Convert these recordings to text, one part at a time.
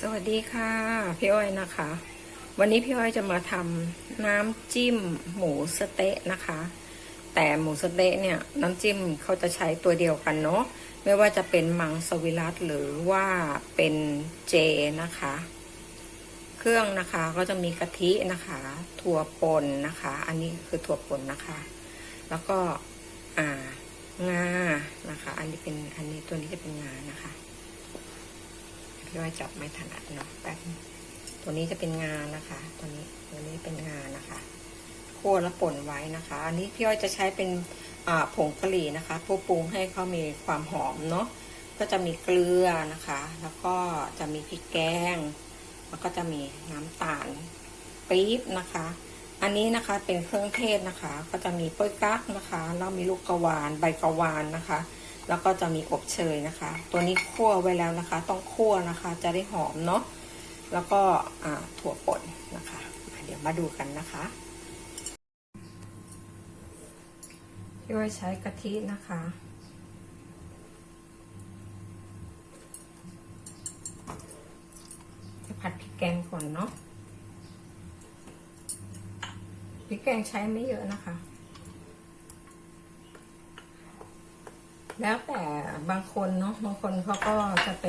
สวัสดีค่ะ พี่อ้อยนะคะ วันนี้พี่อ้อยจะมาทำน้ำจิ้มหมูสเต๊ะนะคะ แต่หมูสเต๊ะเนี่ยน้ำจิ้มเขาจะใช้ตัวเดียวกันเนาะไม่ว่าจะเป็นมังสวิรัตหรือว่าเป็นเจนะคะ เครื่องนะคะก็จะมีกะทินะคะ ถั่วป่นนะคะ อันนี้คือถั่วป่นนะคะ แล้วก็อ่างานะคะ อันนี้เป็นอันนี้ตัวนี้จะเป็นงานะคะ พี่ว่าจับไม่ถนัดเนาะแป๊บตัวนี้จะเป็นงานนะคะ ตัวนี้ตัวนี้เป็นงานนะคะคั่วแล้วป่นไว้นะคะ อันนี้พี่อ้อยจะใช้เป็นผงกะหรี่นะคะเพื่อปรุงให้เขามีความหอมเนาะก็จะมีเกลือนะคะ แล้วก็จะมีพริกแกง แล้วก็จะมีน้ำตาลปี๊บนะคะ อันนี้นะคะเป็นเครื่องเทศนะคะ ก็จะมีโป้ยกั๊กนะคะ แล้วมีลูกกระวานใบกระวานนะคะ แล้วก็จะมีอบเชยนะคะ ตัวนี้คั่วไว้แล้วนะคะ ต้องคั่วนะคะ จะได้หอมเนาะแล้วก็ถั่วป่นนะคะอะเดี๋ยวมาดูกันนะคะพี่ว่าใช้กะทินะคะ จะผัดพริกแกงก่อนเนาะพริกแกงใช้ไม่เยอะนะคะ แล้วแต่บางคนเนาะบางคนเขาก็จะไป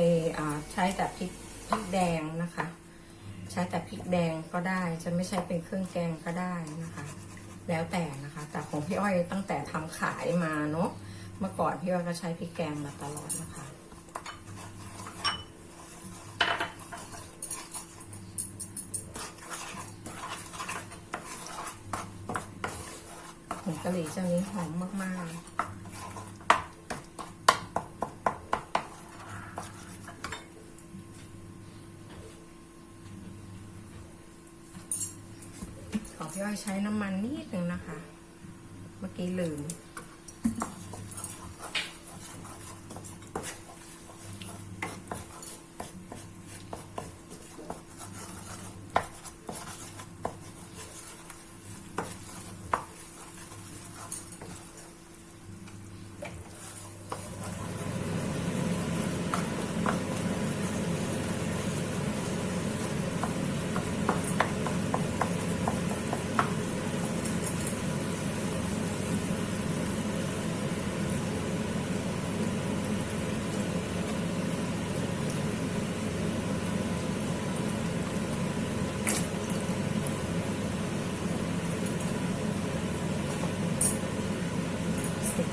ใช้แต่พริกพริกแดงนะคะ ใช้แต่พริกแดงก็ได้ จะไม่ใช้เป็นเครื่องแกงก็ได้นะคะ แล้วแต่นะคะ แต่ของพี่อ้อยตั้งแต่ทำขายมาเนาะเมื่อก่อนพี่อ้อยก็ใช้พริกแกงมาตลอดนะคะผงกะหรี่เจ้านี้หอมมากๆ ขอพี่อ้อยใช้น้ำมันนิดนึงนะคะ เมื่อกี้ลืม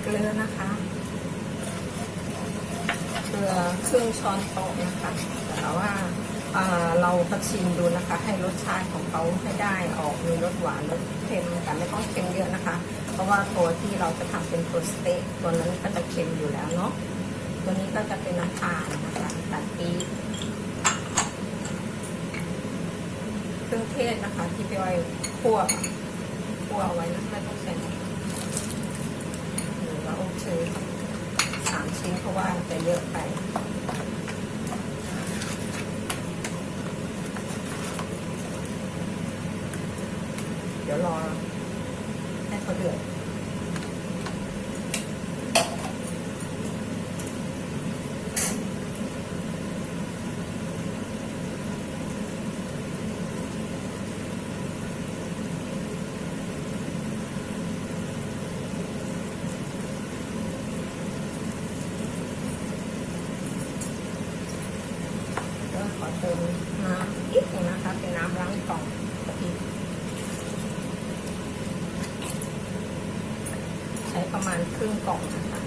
เกลือนะคะเกลือครึ่งช้อนโต๊ะนะคะ แต่ว่าเราก็ชิมดูนะคะ ให้รสชาติของเขาให้ได้ออกมีรสหวานรสเค็มแต่ไม่ต้องเค็มเยอะนะคะ เพราะว่าตัวที่เราจะทำเป็นตัวสเต๊กตัวนั้นก็จะเค็มอยู่แล้วเนาะตัวนี้ก็จะเป็นน้ำตาลนะคะตาลปี๊บเครื่องเทศนะคะ ที่พี่อ้อยคั่วคั่วเอาไว้นะไม่ต้องใส่ รือว่าโอสามชิ้นเพราะว่าจะเยอะไปเดี๋ยวรอให้เขาเดือด อเติมน้ำนิดนึงนะคะ เป็นน้ำล้างกล่องกะทิใช้ประมาณครึ่งกล่องนะคะ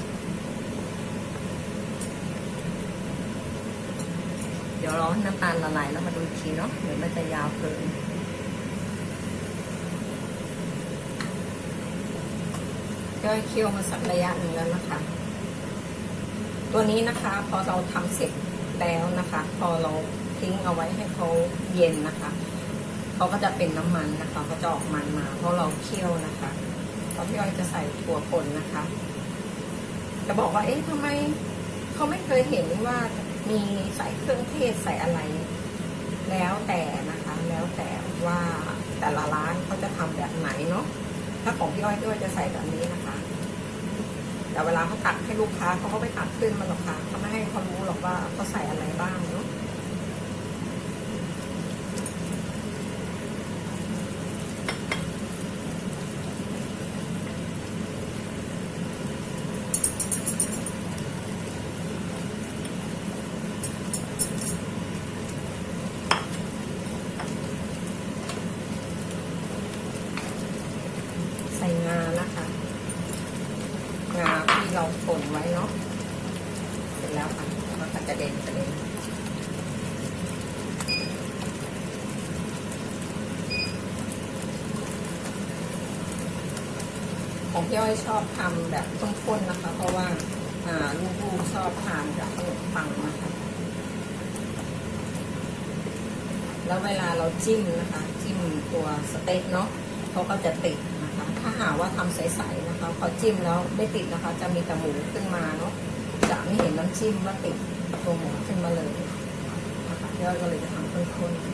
เดี๋ยวรอให้น้ำตาลละลายแล้วมาดูอีกทีเนาะเดี๋ยวมันจะยาวเกินก็เคี่ยวมาสักระยะหนึ่งแล้วนะคะ ตัวนี้นะคะพอเราทำเสร็จแล้วนะคะ พอเรา ทิ้งเอาไว้ให้เขาเย็นนะคะเขาก็จะเป็นน้ำมันนะคะก็จะออกมันมาเพราะเราเคี่ยวนะคะเพราะพี่อ้อยจะใส่ถั่วป่นนะคะ จะบอกว่า เอ๊ะทำไมเขาไม่เคยเห็นว่ามีใส่เครื่องเทศใส่อะไร แล้วแต่นะคะ แล้วแต่ว่าแต่ละร้านเขาจะทำแบบไหนเนาะถ้าของพี่อ้อยพี่อ้อยจะใส่แบบนี้นะคะแต่เวลาเขาตักให้ลูกค้าเขาก็ไม่ตักขึ้นมาหรอกค่ะเขาไม่ให้เขารู้หรอกว่าเขาใส่อะไรบ้างเนาะ คนไว้เนาะ เสร็จแล้วค่ะแล้วก็กระเด็นกระเด็นของพี่อ้อยชอบทำแบบข้นนะคะ เพราะว่าลูกๆชอบทานกับขนมปังนะคะแล้วเวลาเราจิ้มนะคะ จิ้มตัวสเต็กเนาะเขาก็จะติดนะ ถ้าหาว่าทำใสๆนะคะพอจิ้มแล้วไม่ติดนะคะ จะมีแต่หมูขึ้นมาเนาะจะไม่เห็นน้ำจิ้มว่าติดตัวหมูขึ้นมาเลยนะคะพี่อ้อยก็เลยจะทำข้นๆ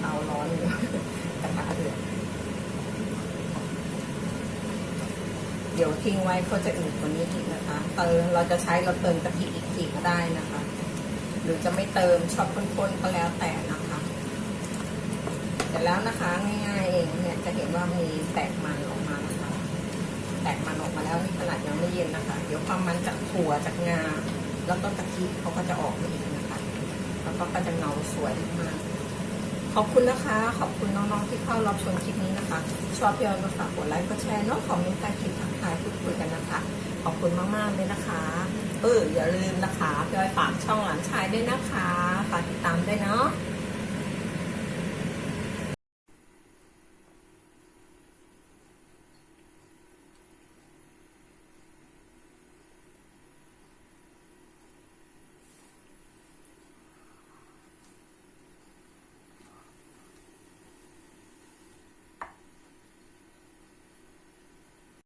เตาร้อนอยู่กระทะเดือดเดี๋ยวทิ้งไว้ก็จะอืดกว่านี้อีกนะคะ เติมเราจะใช้เราเติมกะทิอีกทีก็ได้นะคะ หรือจะไม่เติมชอบข้นๆก็แล้วแต่ เสร็จแล้วนะคะง่ายๆเองเนี่ยจะเห็นว่ามีแตกมันออกมานะคะ แตกมันออกมาแล้วนี่ขนาดยังไม่เย็นนะคะ เดี๋ยวความมันจากถั่วจากงาแล้วก็กะทิเขาก็จะออกมาอีกนะคะ แล้วก็ก็จะเงาสวยมากขอบคุณนะคะ ขอบคุณน้องๆที่เข้ารับชมคลิปนี้นะคะ ชอบพี่ออยก็ฝากกดไลค์กดแชร์เนาะคอมเมนต์ใต้คลิปทักทายพูดคุยกันนะคะ ขอบคุณมากๆเลยนะคะ เอออย่าลืมนะคะพี่ออยฝากช่องหลานชายด้วยนะคะ ฝากติดตามด้วยเนาะ